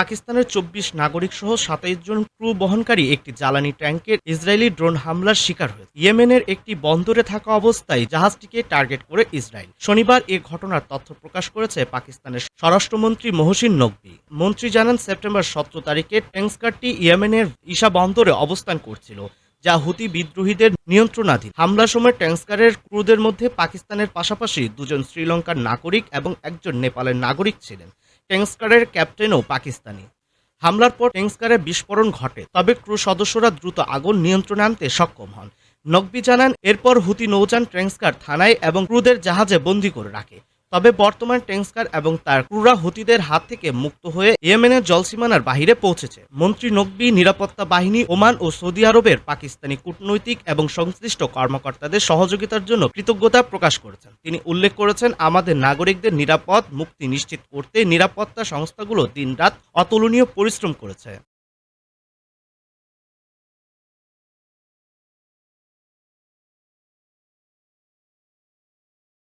পাকিস্তানের চব্বিশ নাগরিক সহ সাতাইশ জন ক্রু বহনকারী একটি জ্বালানি ট্যাঙ্কের ইসরায়েলি ড্রোন হামলার শিকার হয়েছে। ইয়েমেনের একটি বন্দরে থাকা অবস্থায় জাহাজটিকে টার্গেট করে ইসরায়েল। শনিবার এ ঘটনার তথ্য প্রকাশ করেছে পাকিস্তানের স্বরাষ্ট্রমন্ত্রী মহসিন নকবি মন্ত্রী জানান, সেপ্টেম্বর সতেরো তারিখে ট্যাঙ্কস্কারটি ইয়েমেনের ইসা বন্দরে অবস্থান করছিল, যা হুতি বিদ্রোহীদের নিয়ন্ত্রণাধীন। হামলার সময় ট্যাঙ্কস্কারের ক্রুদের মধ্যে পাকিস্তানের পাশাপাশি দুজন শ্রীলঙ্কার নাগরিক এবং একজন নেপালের নাগরিক ছিলেন। ট্যাঙ্কস্কারের ক্যাপ্টেনও পাকিস্তানি। হামলার পর ট্যাঙ্কারে বিস্ফোরণ ঘটে, তবে ক্রু সদস্যরা দ্রুত আগুন নিয়ন্ত্রণে আনতে সক্ষম হন। নকবি জানান, এরপর হুতি নৌযান ট্যাঙ্কস্কার থানায় এবং ক্রুদের জাহাজে বন্দী করে রাখে। তবে বর্তমান ট্যাঙ্কস্কার এবং তার ক্রুরা হুতিদের হাত থেকে মুক্ত হয়ে ইয়েমেনের জলসীমানার বাহিরে পৌঁছেছে। মন্ত্রী নকবি, নিরাপত্তা বাহিনী, ওমান ও সৌদি আরবের পাকিস্তানি কূটনৈতিক এবং সংশ্লিষ্ট কর্মকর্তাদের সহযোগিতার জন্য কৃতজ্ঞতা প্রকাশ করেছেন। তিনি উল্লেখ করেছেন, আমাদের নাগরিকদের নিরাপদ, মুক্তি নিশ্চিত করতে নিরাপত্তা সংস্থাগুলো দিনরাত অতুলনীয় পরিশ্রম করেছে।